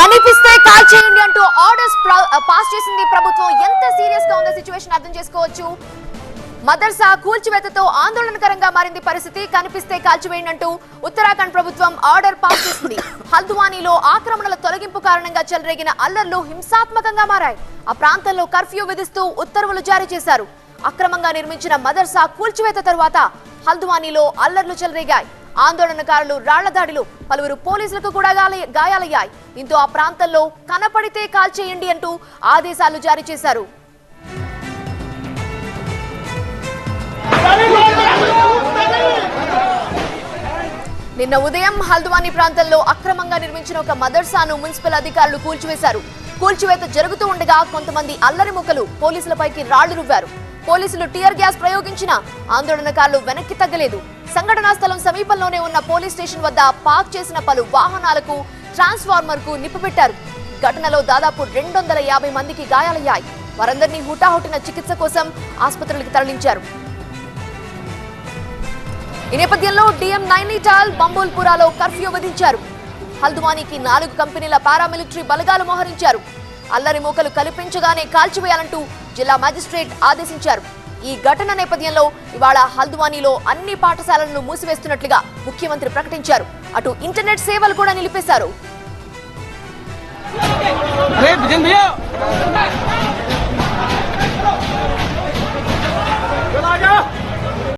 కనిపిస్తే కాల్ చేయండి అంటూ ఆర్డర్స్ పాస్ చేసింది ప్రభుత్వం. ఎంత సీరియస్గా ఉందో సిచ్యువేషన్ అర్థం చేసుకోవచ్చు. మదర్సా కూల్చివేతతో ఆందోళనకరంగా మారింది పరిస్థితి. కనిపిస్తే కాల్చివేయనంటూ ఉత్తరాఖండ్ ప్రభుత్వం ఆర్డర్ పాస్ చేసింది. హల్ద్వానీలో ఆక్రమణల తొలగింపు కారణంగా చెలరేగిన అల్లర్లు హింసాత్మకంగా మారాయి. ఆ ప్రాంతంలో కర్ఫ్యూ విధిస్తూ ఉత్తర్వులు జారీ చేశారు. అక్రమంగా నిర్మించిన మదర్సా కూల్చివేత తరువాత హల్ద్వానీలో అల్లర్లు చెలరేగాయి. ఆందోళనకారులు రాళ్ళ దాడిలో పలువురు పోలీసులకు కూడా గాయాలయ్యాయి. దీంతో ఆ ప్రాంతంలో కనపడితే కాల్చేయండి అంటూ ఆదేశాలు జారీ చేశారు. నిన్న ఉదయం హల్ద్వానీ ప్రాంతంలో అక్రమంగా నిర్మించిన ఒక మదర్సాను మున్సిపల్ అధికారులు కూల్చివేశారు. కూల్చివేత జరుగుతూ ఉండగా కొంతమంది అల్లరి ముక్కలు పోలీసులపైకి రాళ్ళు రువ్వారు. పోలీసులు టియర్ గ్యాస్ ప్రయోగించిన ఆందోళనకారులు వెనక్కి తగ్గలేదు. సంఘటనా స్థలం సమీపంలోనే ఉన్న పోలీస్ స్టేషన్ వద్ద పార్క్ చేసిన పలు వాహనాలకు ట్రాన్స్ఫార్మర్కు నిప్పుపెట్టారు. ఘటనలో దాదాపు రెండు వందల యాభై మందికి గాయాలయ్యాయి. వారందరినీ హుటాహుటిన చికిత్స కోసం ఆసుపత్రులకు తరలించారు. ఈ నేపథ్యంలో డిఎం నైనిటాల్ బంబూల్పురాలో కర్ఫ్యూ విధించారు. హల్దువానికి నాలుగు కంపెనీల పారామిలిటరీ బలగాలు మోహరించారు. అల్లరి మూకలు కల్పించగానే కాల్చివేయాలంటూ జిల్లా మాజిస్ట్రేట్ ఆదేశించారు. ఈ ఘటన నేపథ్యంలో ఇవాళ హల్ద్వానీలో అన్ని పాఠశాలలను మూసివేస్తున్నట్లుగా ముఖ్యమంత్రి ప్రకటించారు. అటు ఇంటర్నెట్ సేవలు కూడా నిలిపేశారు.